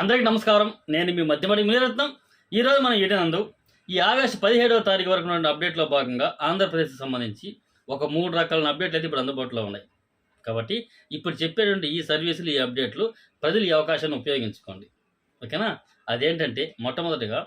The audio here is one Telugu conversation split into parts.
అందరికీ నమస్కారం. నేను మీ మధ్యమడి మీరత్నం ఈరోజు మనం ఈటనందు ఈ ఆగస్టు పదిహేడవ తారీఖు వరకు ఉన్న అప్డేట్లో భాగంగా ఆంధ్రప్రదేశ్కి సంబంధించి ఒక మూడు రకాల అప్డేట్లు అయితే ఇప్పుడు అందుబాటులో ఉన్నాయి. కాబట్టి ఇప్పుడు చెప్పేటువంటి ఈ సర్వీసులు ఈ అప్డేట్లు ప్రజలు ఈ అవకాశాన్ని ఉపయోగించుకోండి. ఓకేనా? అదేంటంటే మొట్టమొదటిగా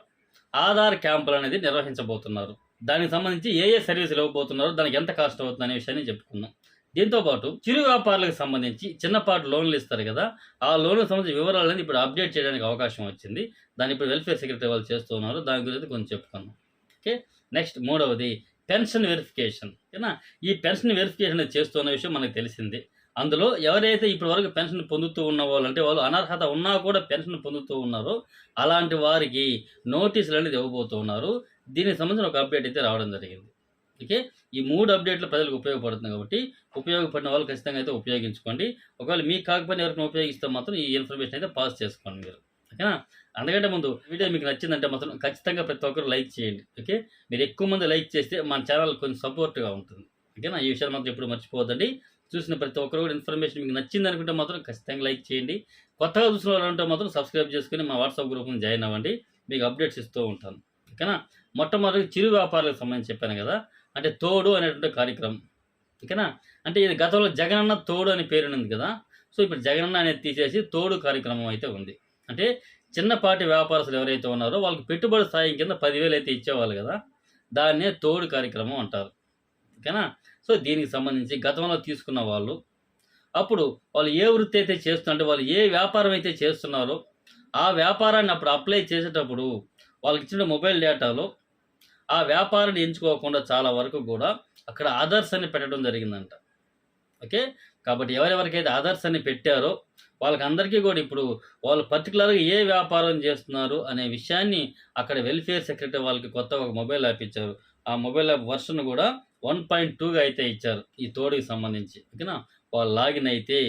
ఆధార్ క్యాంపులు అనేది నిర్వహించబోతున్నారు. దానికి సంబంధించి ఏ ఏ సర్వీసులు ఇవ్వబోతున్నారు దానికి ఎంత కాస్ట్ అవుతుంది అనే విషయాన్ని చెప్పుకుందాం. దీంతో పాటు చిరు వ్యాపారులకు సంబంధించి చిన్నపాటి లోన్లు ఇస్తారు కదా ఆ లోన్లకు సంబంధించిన వివరాలను ఇప్పుడు అప్డేట్ చేయడానికి అవకాశం వచ్చింది. దాన్ని ఇప్పుడు వెల్ఫేర్ సెక్రటరీ వాళ్ళు చేస్తూ ఉన్నారు దాని గురించి కొంచెం చెప్పుకుందాం. ఓకే నెక్స్ట్ మూడవది పెన్షన్ వెరిఫికేషన్. ఓకేనా? ఈ పెన్షన్ వెరిఫికేషన్ చేస్తున్న విషయం మనకు తెలిసింది. అందులో ఎవరైతే ఇప్పటి వరకు పెన్షన్ పొందుతూ ఉన్న వాళ్ళు అంటే వాళ్ళు అనర్హత ఉన్నా కూడా పెన్షన్ పొందుతూ ఉన్నారో అలాంటి వారికి నోటీసులు అనేది ఇవ్వబోతున్నారు. దీనికి సంబంధించిన ఒక అప్డేట్ అయితే రావడం జరిగింది. ఓకే? ఈ మూడు అప్డేట్లు ప్రజలకు ఉపయోగపడుతుంది కాబట్టి ఉపయోగపడిన వాళ్ళు ఖచ్చితంగా అయితే ఉపయోగించుకోండి. ఒకవేళ మీకు కాకపోయినా ఎవరికైనా ఉపయోగిస్తే మాత్రం ఈ ఇన్ఫర్మేషన్ అయితే పాస్ చేసుకోండి మీరు. ఓకేనా? అందుకంటే ముందు వీడియో మీకు నచ్చిందంటే మాత్రం ఖచ్చితంగా ప్రతి ఒక్కరు లైక్ చేయండి. ఓకే? మీరు ఎక్కువ మంది లైక్ చేస్తే మన ఛానల్ కొంచెం సపోర్ట్గా ఉంటుంది. ఓకేనా? ఈ విషయాలు మాత్రం ఎప్పుడు మర్చిపోవద్దండి. చూసిన ప్రతి ఒక్కరు కూడా ఇన్ఫర్మేషన్ మీకు నచ్చింది అనుకుంటే మాత్రం ఖచ్చితంగా లైక్ చేయండి. కొత్తగా చూసిన వాళ్ళు ఉంటే మాత్రం సబ్స్క్రైబ్ చేసుకుని మా వాట్సాప్ గ్రూప్ని జాయిన్ అవ్వండి. మీకు అప్డేట్స్ ఇస్తూ ఉంటాను. ఓకేనా? మొట్టమొదటి చిరు వ్యాపారాలకు సంబంధించి చెప్పాను కదా. అంటే తోడు అనేటువంటి కార్యక్రమం. ఓకేనా? అంటే ఇది గతంలో జగనన్న తోడు అని పేరు ఉంది కదా. సో ఇప్పుడు జగనన్న అనేది తీసేసి తోడు కార్యక్రమం అయితే ఉంది. అంటే చిన్నపాటి వ్యాపారస్తులు ఎవరైతే ఉన్నారో వాళ్ళకి పెట్టుబడి స్థాయి కింద పదివేలు అయితే ఇచ్చేవాళ్ళు కదా. దాన్నే తోడు కార్యక్రమం అంటారు. ఓకేనా? సో దీనికి సంబంధించి గతంలో తీసుకున్న వాళ్ళు అప్పుడు వాళ్ళు ఏ వృత్తి అయితే చేస్తుంటే వాళ్ళు ఏ వ్యాపారం అయితే చేస్తున్నారో ఆ వ్యాపారాన్ని అప్పుడు అప్లై చేసేటప్పుడు వాళ్ళకి ఇచ్చిన మొబైల్ డేటాలో ఆ వ్యాపారాన్ని ఎంచుకోకుండా చాలా వరకు కూడా అక్కడ ఆదర్శ్ అని పెట్టడం జరిగిందంట. ఓకే? కాబట్టి ఎవరెవరికైతే ఆదర్శ్ అని పెట్టారో వాళ్ళకి అందరికీ కూడా ఇప్పుడు వాళ్ళు పర్టికులర్గా ఏ వ్యాపారం చేస్తున్నారు అనే విషయాన్ని అక్కడ వెల్ఫేర్ సెక్రటరీ వాళ్ళకి కొత్త ఒక మొబైల్ యాప్ ఇచ్చారు. ఆ మొబైల్ యాప్ వర్షన్ కూడా వన్ పాయింట్ టూగా అయితే ఇచ్చారు ఈ తోడుకి సంబంధించి. ఓకేనా? వాళ్ళు లాగిన్ అయితే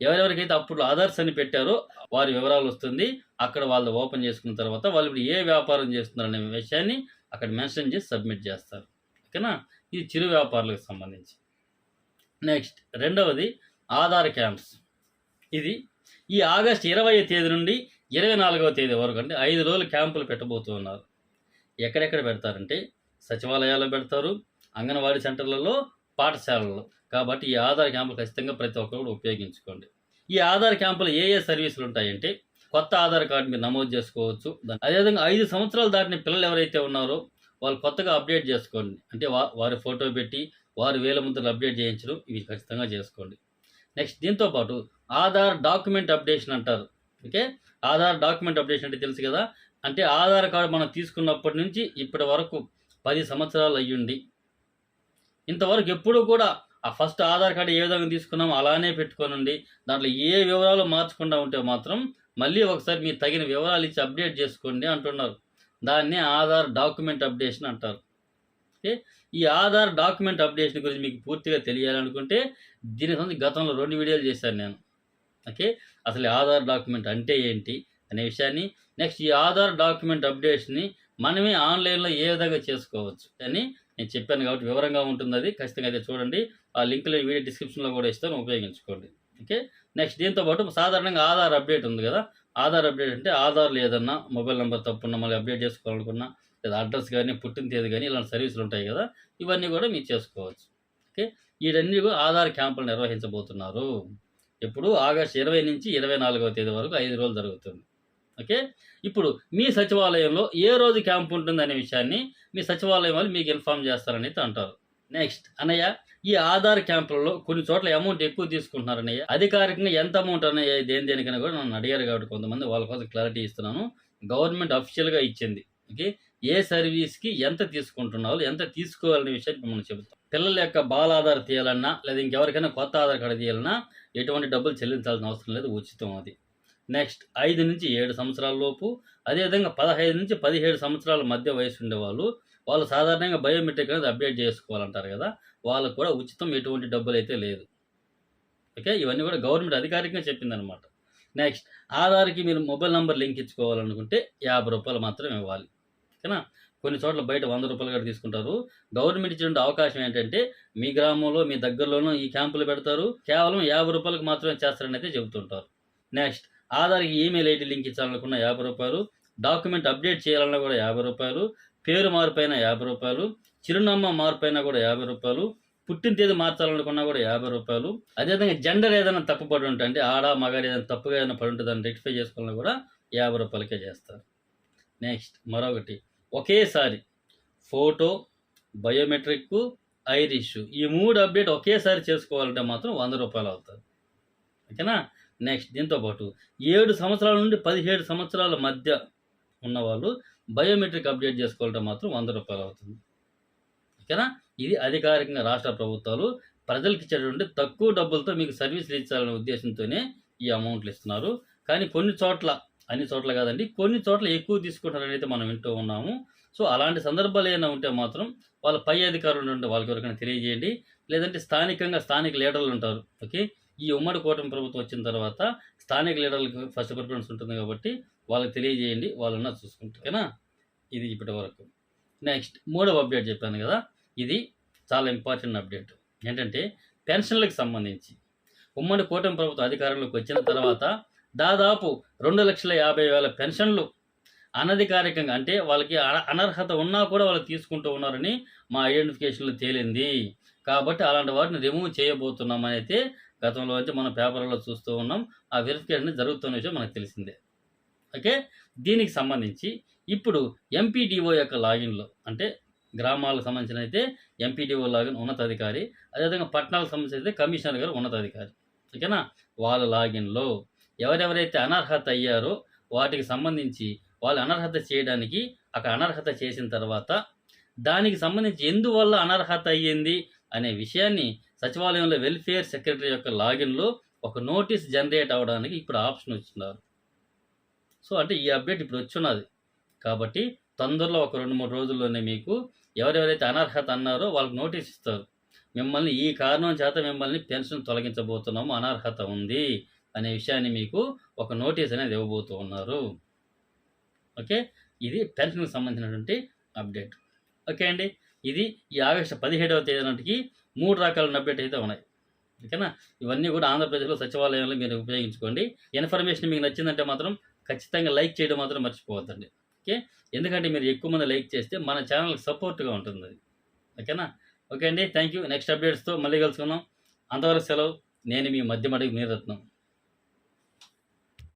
ఎవరెవరికైతే అప్పుడు ఆధార్స్ అని పెట్టారో వారి వివరాలు వస్తుంది. అక్కడ వాళ్ళు ఓపెన్ చేసుకున్న తర్వాత వాళ్ళు ఇప్పుడు ఏ వ్యాపారం చేస్తున్నారు అనే విషయాన్ని అక్కడ మెన్షన్ చేసి సబ్మిట్ చేస్తారు. ఓకేనా? ఇది చిరు వ్యాపారులకు సంబంధించి. నెక్స్ట్ రెండవది ఆధార్ క్యాంప్స్. ఇది ఈ ఆగస్ట్ ఇరవై తేదీ నుండి ఇరవై నాలుగవ తేదీ వరకు అంటే ఐదు రోజులు క్యాంపులు పెట్టబోతూ ఉన్నారు ఎక్కడెక్కడ పెడతారంటే సచివాలయాల్లో పెడతారు అంగన్వాడీ సెంటర్లలో పాఠశాలల్లో. కాబట్టి ఈ ఆధార్ క్యాంపులు ఖచ్చితంగా ప్రతి ఒక్కరు కూడా ఉపయోగించుకోండి. ఈ ఆధార్ క్యాంపులు ఏ ఏ సర్వీసులు ఉంటాయంటే కొత్త ఆధార్ కార్డు మీరు నమోదు చేసుకోవచ్చు. అదేవిధంగా ఐదు సంవత్సరాలు దాటిన పిల్లలు ఎవరైతే ఉన్నారో వాళ్ళు కొత్తగా అప్డేట్ చేసుకోండి. అంటే వా వారి ఫోటో పెట్టి వారి వేల ముద్రలు అప్డేట్ చేయించడం ఇవి ఖచ్చితంగా చేసుకోండి. నెక్స్ట్ దీంతో పాటు ఆధార్ డాక్యుమెంట్ అప్డేషన్ అంటారు. ఓకే? ఆధార్ డాక్యుమెంట్ అప్డేషన్ అంటే తెలుసు కదా? అంటే ఆధార్ కార్డు మనం తీసుకున్నప్పటి నుంచి ఇప్పటి వరకు పది సంవత్సరాలు అయ్యుండి ఇంతవరకు ఎప్పుడూ కూడా ఆ ఫస్ట్ ఆధార్ కార్డు ఏ విధంగా తీసుకున్నామో అలానే పెట్టుకోనండి దాంట్లో ఏ వివరాలు మార్చకుండా ఉంటే మాత్రం మళ్ళీ ఒకసారి మీరు తగిన వివరాలు ఇచ్చి అప్డేట్ చేసుకోండి అంటున్నారు. దాన్నే ఆధార్ డాక్యుమెంట్ అప్డేషన్ అంటారు. ఓకే? ఈ ఆధార్ డాక్యుమెంట్ అప్డేషన్ గురించి మీకు పూర్తిగా తెలియాలనుకుంటే దీనికి గురించి గతంలో రెండు వీడియోలు చేశాను నేను. ఓకే? అసలు ఆధార్ డాక్యుమెంట్ అంటే ఏంటి అనే విషయాన్ని నెక్స్ట్ ఈ ఆధార్ డాక్యుమెంట్ అప్డేట్స్ని మనమే ఆన్లైన్లో ఏ విధంగా చేసుకోవచ్చు అని నేను చెప్పాను కాబట్టి వివరంగా ఉంటుంది అది. ఖచ్చితంగా అయితే చూడండి. ఆ లింక్లో వీడియో డిస్క్రిప్షన్లో కూడా ఇస్తాను ఉపయోగించుకోండి. ఓకే నెక్స్ట్ దీంతో పాటు సాధారణంగా ఆధార్ అప్డేట్ ఉంది కదా? ఆధార్ అప్డేట్ అంటే ఆధార్ లేదన్నా మొబైల్ నెంబర్ తప్పున్నా మళ్ళీ అప్డేట్ చేసుకోవాలనుకున్నా లేదా అడ్రస్ కానీ పుట్టిన తేదీ కానీ ఇలాంటి సర్వీసులు ఉంటాయి కదా? ఇవన్నీ కూడా మీరు చేసుకోవచ్చు. ఓకే వీటన్నీ కూడా ఆధార్ క్యాంపులు నిర్వహించబోతున్నారు. ఇప్పుడు ఆగస్ట్ ఇరవై నుంచి ఇరవై నాలుగవ తేదీ వరకు ఐదు రోజులు జరుగుతుంది. ఓకే ఇప్పుడు మీ సచివాలయంలో ఏ రోజు క్యాంప్ ఉంటుంది అనే విషయాన్ని మీ సచివాలయం వాళ్ళు మీకు ఇన్ఫామ్ చేస్తారని అయితే అంటారు. నెక్స్ట్ అన్నయ్య ఈ ఆధార్ క్యాంపులలో కొన్ని చోట్ల అమౌంట్ ఎక్కువ తీసుకుంటున్నారు అన్నయ్య. అధికారికంగా ఎంత అమౌంట్ అన్నయ్య దేని దేనికైనా కూడా నన్ను అడిగారు కాబట్టి కొంతమంది వాళ్ళ కోసం క్లారిటీ ఇస్తున్నాను. గవర్నమెంట్ అఫీషియల్గా ఇచ్చింది. ఓకే ఏ సర్వీస్కి ఎంత తీసుకుంటున్నారు ఎంత తీసుకోవాలనే విషయాన్ని మనం చెబుతాం. పిల్లల యొక్క బాల ఆధార్ తీయాలన్నా లేదా ఇంకెవరికైనా కొత్త ఆధార్ కార్డు తీయాలన్నా ఎటువంటి డబ్బులు చెల్లించాల్సిన అవసరం లేదు ఉచితం అది. నెక్స్ట్ ఐదు నుంచి ఏడు సంవత్సరాల లోపు అదేవిధంగా పదహైదు నుంచి పదిహేడు సంవత్సరాల మధ్య వయసు ఉండేవాళ్ళు వాళ్ళు సాధారణంగా బయోమెట్రిక్ అనేది అప్డేట్ చేసుకోవాలంటారు కదా వాళ్ళకు కూడా ఉచితం ఎటువంటి డబ్బులు అయితే లేదు. ఓకే? ఇవన్నీ కూడా గవర్నమెంట్ అధికారికంగా చెప్పిందనమాట నెక్స్ట్ ఆధార్కి మీరు మొబైల్ నెంబర్ లింక్ ఇచ్చుకోవాలనుకుంటే యాభై రూపాయలు మాత్రం ఇవ్వాలి. ఓకేనా? కొన్ని చోట్ల బయట వంద రూపాయలు కూడా తీసుకుంటారు. గవర్నమెంట్ ఇచ్చిన అవకాశం ఏంటంటే మీ గ్రామంలో మీ దగ్గరలోనూ ఈ క్యాంపులు పెడతారు. కేవలం యాభై రూపాయలకు మాత్రమే చేస్తారని అయితే చెబుతుంటారు. నెక్స్ట్ ఆధార్కి ఈమెయిల్ ఐడి లింక్ ఇచ్చాలనుకున్న యాభై రూపాయలు డాక్యుమెంట్ అప్డేట్ చేయాలన్నా కూడా యాభై రూపాయలు పేరు మార్పైన యాభై రూపాయలు చిరునామా మార్పైన కూడా యాభై రూపాయలు పుట్టిన తేదీ మార్చాలనుకున్నా కూడా యాభై రూపాయలు. అదేవిధంగా జెండర్ ఏదైనా తప్పు పడి ఉంటే అంటే ఆడ మగాడు ఏదైనా తప్పుగా ఏదైనా పడి ఉంటుంది దాన్ని రెక్టిఫై చేసుకోవాలన్నా కూడా యాభై రూపాయలకే చేస్తారు. నెక్స్ట్ మరొకటి. ఒకేసారి ఫోటో బయోమెట్రిక్ ఐరిష్ ఈ మూడు అప్డేట్ ఒకేసారి చేసుకోవాలంటే మాత్రం వంద రూపాయలు అవుతుంది ఓకేనా? నెక్స్ట్ దీంతో పాటు ఏడు సంవత్సరాల నుండి పదిహేడు సంవత్సరాల మధ్య ఉన్నవాళ్ళు బయోమెట్రిక్ అప్డేట్ చేసుకోవాలంటే మాత్రం వంద రూపాయలు అవుతుంది. ఓకేనా? ఇది అధికారికంగా రాష్ట్ర ప్రభుత్వాలు ప్రజలకు ఇచ్చేటువంటి తక్కువ డబ్బులతో మీకు సర్వీసులు ఇచ్చాలనే ఉద్దేశంతోనే ఈ అమౌంట్లు ఇస్తున్నారు. కానీ కొన్ని చోట్ల అన్ని చోట్ల కాదండి కొన్ని చోట్ల ఎక్కువ తీసుకుంటారని అయితే మనం వింటూ ఉన్నాము. సో అలాంటి సందర్భాలు ఏమైనా ఉంటే మాత్రం వాళ్ళ పై అధికారులు ఉంటే వాళ్ళకి ఎవరికైనా తెలియజేయండి. లేదంటే స్థానికంగా స్థానిక లీడర్లు ఉంటారు. ఓకే? ఈ ఉమ్మడి కూటమి ప్రభుత్వం వచ్చిన తర్వాత స్థానిక లీడర్లకు ఫస్ట్ ప్రిఫరెన్స్ ఉంటుంది కాబట్టి వాళ్ళకి తెలియజేయండి వాళ్ళన్నా చూసుకుంటారు. ఇది ఇప్పటి వరకు. నెక్స్ట్ మూడవ అప్డేట్ చెప్పాను కదా. ఇది చాలా ఇంపార్టెంట్ అప్డేట్. ఏంటంటే పెన్షన్లకు సంబంధించి. ఉమ్మడి కూటమి ప్రభుత్వం అధికారంలోకి వచ్చిన తర్వాత దాదాపు రెండు లక్షల యాభై వేల పెన్షన్లు అనధికారికంగా అంటే వాళ్ళకి అన- అనర్హత ఉన్నా కూడా వాళ్ళు తీసుకుంటూ ఉన్నారని మా ఐడెంటిఫికేషన్లో తేలింది. కాబట్టి అలాంటి వాటిని రిమూవ్ చేయబోతున్నామని అయితే గతంలో అయితే మనం పేపర్లో చూస్తూ ఉన్నాం. ఆ వెరిఫికేషన్ జరుగుతున్న విషయం మనకు తెలిసిందే. ఓకే? దీనికి సంబంధించి ఇప్పుడు ఎంపీడీఓ యొక్క లాగిన్లో అంటే గ్రామాలకు సంబంధించిన అయితే ఎంపీడీఓ లాగిన్ ఉన్నతాధికారి అదేవిధంగా పట్టణాలకు సంబంధించి అయితే కమిషనర్ గారు ఉన్నతాధికారి. ఓకేనా? వాళ్ళ లాగిన్లో ఎవరెవరైతే అనర్హత అయ్యారో వాటికి సంబంధించి వాళ్ళు అనర్హత చేయడానికి అక్కడ అనర్హత చేసిన తర్వాత దానికి సంబంధించి ఎందువల్ల అనర్హత అయ్యింది అనే విషయాన్ని సచివాలయంలో వెల్ఫేర్ సెక్రటరీ యొక్క లాగిన్లో ఒక నోటీస్ జనరేట్ అవ్వడానికి ఇప్పుడు ఆప్షన్ వచ్చిన్నారు సో అంటే ఈ అప్డేట్ ఇప్పుడు వచ్చున్నది. కాబట్టి తొందరలో ఒక రెండు మూడు రోజుల్లోనే మీకు ఎవరెవరైతే అనర్హత అన్నారో వాళ్ళకి నోటీస్ ఇస్తారు. మిమ్మల్ని ఈ కారణం చేత మిమ్మల్ని పెన్షన్ తొలగించబోతున్నాము అనర్హత ఉంది అనే విషయాన్ని మీకు ఒక నోటీస్ అనేది ఇవ్వబోతూ ఉన్నారు. ఓకే? ఇది పెన్షన్కి సంబంధించినటువంటి అప్డేట్. ఓకే అండి? ఇది ఈ ఆగస్టు పదిహేడవ తేదీ నాటికి మూడు రకాల అప్డేట్ అయితే ఉన్నాయి. ఓకేనా? ఇవన్నీ కూడా ఆంధ్రప్రదేశ్లో సచివాలయంలో మీరు ఉపయోగించుకోండి. ఇన్ఫర్మేషన్ మీకు నచ్చిందంటే మాత్రం ఖచ్చితంగా లైక్ చేయడం మాత్రం మర్చిపోవద్దండి. ఓకే? ఎందుకంటే మీరు ఎక్కువ మంది లైక్ చేస్తే మన ఛానల్కి సపోర్ట్గా ఉంటుంది. అది ఓకేనా? ఓకే అండి. థ్యాంక్ యూ నెక్స్ట్ అప్డేట్స్తో మళ్ళీ కలుసుకుందాం. అంతవరకు సెలవు. నేను మీ మధ్యమడికి నీరత్నం